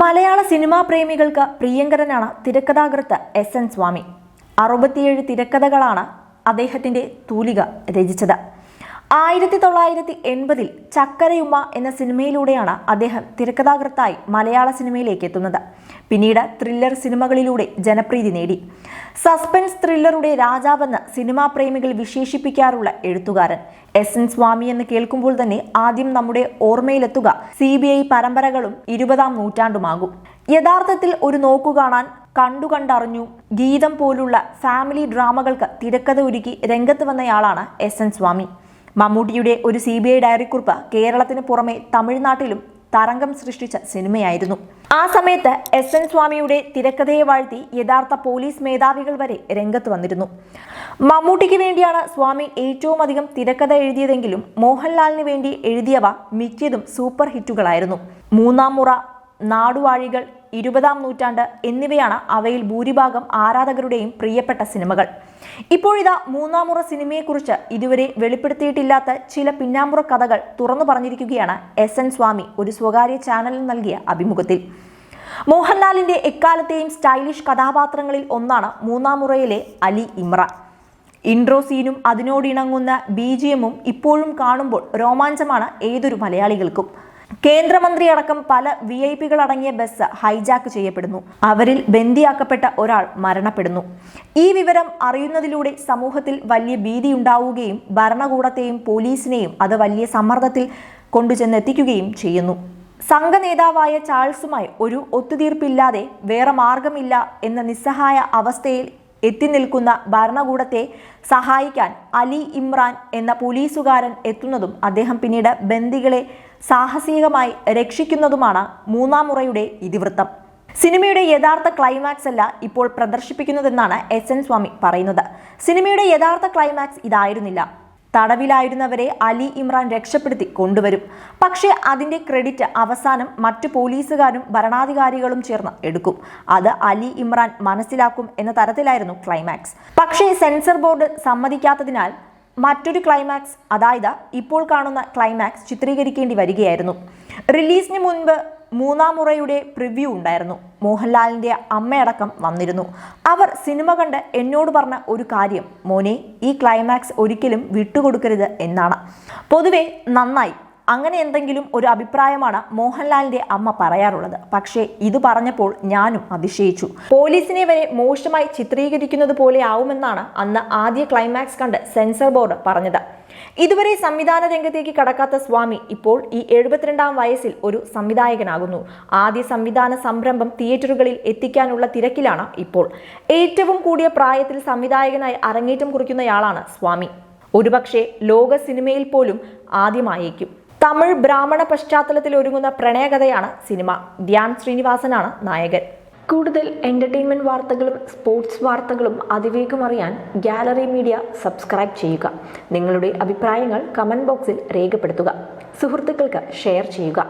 മലയാള cinema പ്രേമികൾക്ക് പ്രിയങ്കരനാണ് തിരക്കഥാകൃത്ത് S N സ്വാമി. അറുപത്തിയേഴ് തിരക്കഥകളാണ് അദ്ദേഹത്തിന്റെ തൂലിക രചിച്ചത്. ആയിരത്തി തൊള്ളായിരത്തി എൺപതിൽ ചക്കരയുമ്മ എന്ന സിനിമയിലൂടെയാണ് അദ്ദേഹം തിരക്കഥാകൃത്തായി മലയാള സിനിമയിലേക്ക് എത്തുന്നത് പിന്നീട് ത്രില്ലർ സിനിമകളിലൂടെ ജനപ്രീതി നേടി. സസ്പെൻസ് ത്രില്ലറുടെ രാജാവെന്ന് സിനിമാ പ്രേമികൾ വിശേഷിപ്പിക്കാറുള്ള എഴുത്തുകാരൻ. എസ് എൻ സ്വാമി എന്ന് കേൾക്കുമ്പോൾ തന്നെ ആദ്യം നമ്മുടെ ഓർമ്മയിലെത്തുക സി ബി ഐ പരമ്പരകളും ഇരുപതാം നൂറ്റാണ്ടുമാകും. യഥാർത്ഥത്തിൽ ഒരു നോക്കു കാണാൻ കണ്ടു കണ്ടറിഞ്ഞു ഗീതം പോലുള്ള ഫാമിലി ഡ്രാമകൾക്ക് തിരക്കഥ ഒരുക്കി രംഗത്ത് വന്നയാളാണ് എസ് എൻ സ്വാമി. മമ്മൂട്ടിയുടെ ഒരു സി ബി ഐ ഡയറിക്കുറിപ്പ് കേരളത്തിന് പുറമെ തമിഴ്നാട്ടിലും തരംഗം സൃഷ്ടിച്ച സിനിമയായിരുന്നു. ആ സമയത്ത് എസ് എൻ സ്വാമിയുടെ തിരക്കഥയെ വാഴ്ത്തി യഥാർത്ഥ പോലീസ് മേധാവികൾ വരെ രംഗത്ത് വന്നിരുന്നു. മമ്മൂട്ടിക്ക് വേണ്ടിയാണ് സ്വാമി ഏറ്റവും അധികം തിരക്കഥ എഴുതിയതെങ്കിലും മോഹൻലാലിന് വേണ്ടി എഴുതിയവ മിക്കതും സൂപ്പർ ഹിറ്റുകളായിരുന്നു. മൂന്നാം മുറ നാടുവാഴികൾ ഇരുപതാം നൂറ്റാണ്ട് എന്നിവയാണ് അവയിൽ ഭൂരിഭാഗം ആരാധകരുടെയും പ്രിയപ്പെട്ട സിനിമകൾ. ഇപ്പോഴിതാ മൂന്നാമുറ സിനിമയെക്കുറിച്ച് ഇതുവരെ വെളിപ്പെടുത്തിയിട്ടില്ലാത്ത ചില പിന്നാമ്പുറ കഥകൾ തുറന്നു പറഞ്ഞിരിക്കുകയാണ് എസ് എൻ സ്വാമി ഒരു സ്വകാര്യ ചാനലിൽ നൽകിയ അഭിമുഖത്തിൽ. മോഹൻലാലിന്റെ എക്കാലത്തെയും സ്റ്റൈലിഷ് കഥാപാത്രങ്ങളിൽ ഒന്നാണ് മൂന്നാമുറയിലെ അലി ഇമ്രാൻ ഇൻട്രോ സീനും അതിനോടിണങ്ങുന്ന ബി ജി എമ്മും ഇപ്പോഴും കാണുമ്പോൾ രോമാഞ്ചമാണ് ഏതൊരു മലയാളികൾക്കും. കേന്ദ്രമന്ത്രി അടക്കം പല വി ഐ പികൾ അടങ്ങിയ ബസ് ഹൈജാക്ക് ചെയ്യപ്പെടുന്നു. അവരിൽ ബന്ദിയാക്കപ്പെട്ട ഒരാൾ മരണപ്പെടുന്നു. ഈ വിവരം അറിയുന്നതിലൂടെ സമൂഹത്തിൽ വലിയ ഭീതി ഉണ്ടാവുകയും ഭരണകൂടത്തെയും പോലീസിനെയും അത് വലിയ സമ്മർദ്ദത്തിൽ കൊണ്ടുചെന്നെത്തിക്കുകയും ചെയ്യുന്നു. സംഘ നേതാവായ ചാൾസുമായി ഒരു ഒത്തുതീർപ്പില്ലാതെ വേറെ മാർഗമില്ല എന്ന നിസ്സഹായ അവസ്ഥയിൽ എത്തി നിൽക്കുന്ന ഭരണകൂടത്തെ സഹായിക്കാൻ അലി ഇമ്രാൻ എന്ന പോലീസുകാരൻ എത്തുന്നതും അദ്ദേഹം പിന്നീട് ബന്ദികളെ സാഹസികമായി രക്ഷിക്കുന്നതുമാണ് മൂന്നാം മുറയുടെ ഇതിവൃത്തം. സിനിമയുടെ യഥാർത്ഥ ക്ലൈമാക്സ് അല്ല ഇപ്പോൾ പ്രദർശിപ്പിക്കുന്നതെന്നാണ് എസ് എൻ സ്വാമി പറയുന്നത്. സിനിമയുടെ യഥാർത്ഥ ക്ലൈമാക്സ് ഇതായിരുന്നില്ല. തടവിലായിരുന്നവരെ അലി ഇമ്രാൻ രക്ഷപ്പെടുത്തി കൊണ്ടുവരും. പക്ഷേ അതിന്റെ ക്രെഡിറ്റ് അവസാനം മറ്റു പോലീസുകാരും ഭരണാധികാരികളും ചേർന്ന് എടുക്കും. അത് അലി ഇമ്രാൻ മനസ്സിലാക്കും എന്ന തരത്തിലായിരുന്നു ക്ലൈമാക്സ് പക്ഷേ സെൻസർ ബോർഡ് സമ്മതിക്കാത്തതിനാൽ മറ്റൊരു ക്ലൈമാക്സ് അതായത് ഇപ്പോൾ കാണുന്ന ക്ലൈമാക്സ് ചിത്രീകരിക്കേണ്ടി വരികയായിരുന്നു. റിലീസിന് മുൻപ് മൂന്നാം മുറയുടെ പ്രിവ്യൂ ഉണ്ടായിരുന്നു. മോഹൻലാലിന്റെ അമ്മയടക്കം വന്നിരുന്നു. അവർ സിനിമ കണ്ട് എന്നോട് പറഞ്ഞ ഒരു കാര്യം മോനെ ഈ ക്ലൈമാക്സ് ഒരിക്കലും വിട്ടുകൊടുക്കരുത് എന്നാണ്. പൊതുവെ നന്നായി. അങ്ങനെ എന്തെങ്കിലും ഒരു അഭിപ്രായമാണ് മോഹൻലാലിന്റെ അമ്മ പറയാറുള്ളത്. പക്ഷേ ഇത് പറഞ്ഞപ്പോൾ ഞാനും അതിശയിച്ചു. പോലീസിനെ വരെ മോശമായി ചിത്രീകരിക്കുന്നത് പോലെ ആവുമെന്നാണ് അന്ന് ആദ്യ ക്ലൈമാക്സ് കണ്ട് സെൻസർ ബോർഡ് പറഞ്ഞത്. ഇതുവരെ സംവിധാന രംഗത്തേക്ക് കടക്കാത്ത സ്വാമി ഇപ്പോൾ ഈ എഴുപത്തിരണ്ടാം വയസ്സിൽ ഒരു സംവിധായകനാകുന്നു. ആദ്യ സംവിധാന സംരംഭം തിയേറ്ററുകളിൽ എത്തിക്കാനുള്ള തിരക്കിലാണ് ഇപ്പോൾ. ഏറ്റവും കൂടിയ പ്രായത്തിൽ സംവിധായകനായി അരങ്ങേറ്റം കുറിക്കുന്നയാളാണ് സ്വാമി. ഒരുപക്ഷെ ലോക സിനിമയിൽ പോലും ആദ്യമായേക്കും. തമിഴ് ബ്രാഹ്മണ പശ്ചാത്തലത്തിൽ ഒരുങ്ങുന്ന പ്രണയകഥയാണ് സിനിമ. ധ്യാൻ ശ്രീനിവാസനാണ് നായകൻ. കൂടുതൽ എന്റർടൈൻമെന്റ് വാർത്തകളും സ്പോർട്സ് വാർത്തകളും അതിവേഗം അറിയാൻ ഗാലറി മീഡിയ സബ്സ്ക്രൈബ് ചെയ്യുക. നിങ്ങളുടെ അഭിപ്രായങ്ങൾ കമന്റ് ബോക്സിൽ രേഖപ്പെടുത്തുക. സുഹൃത്തുക്കൾക്ക് ഷെയർ ചെയ്യുക.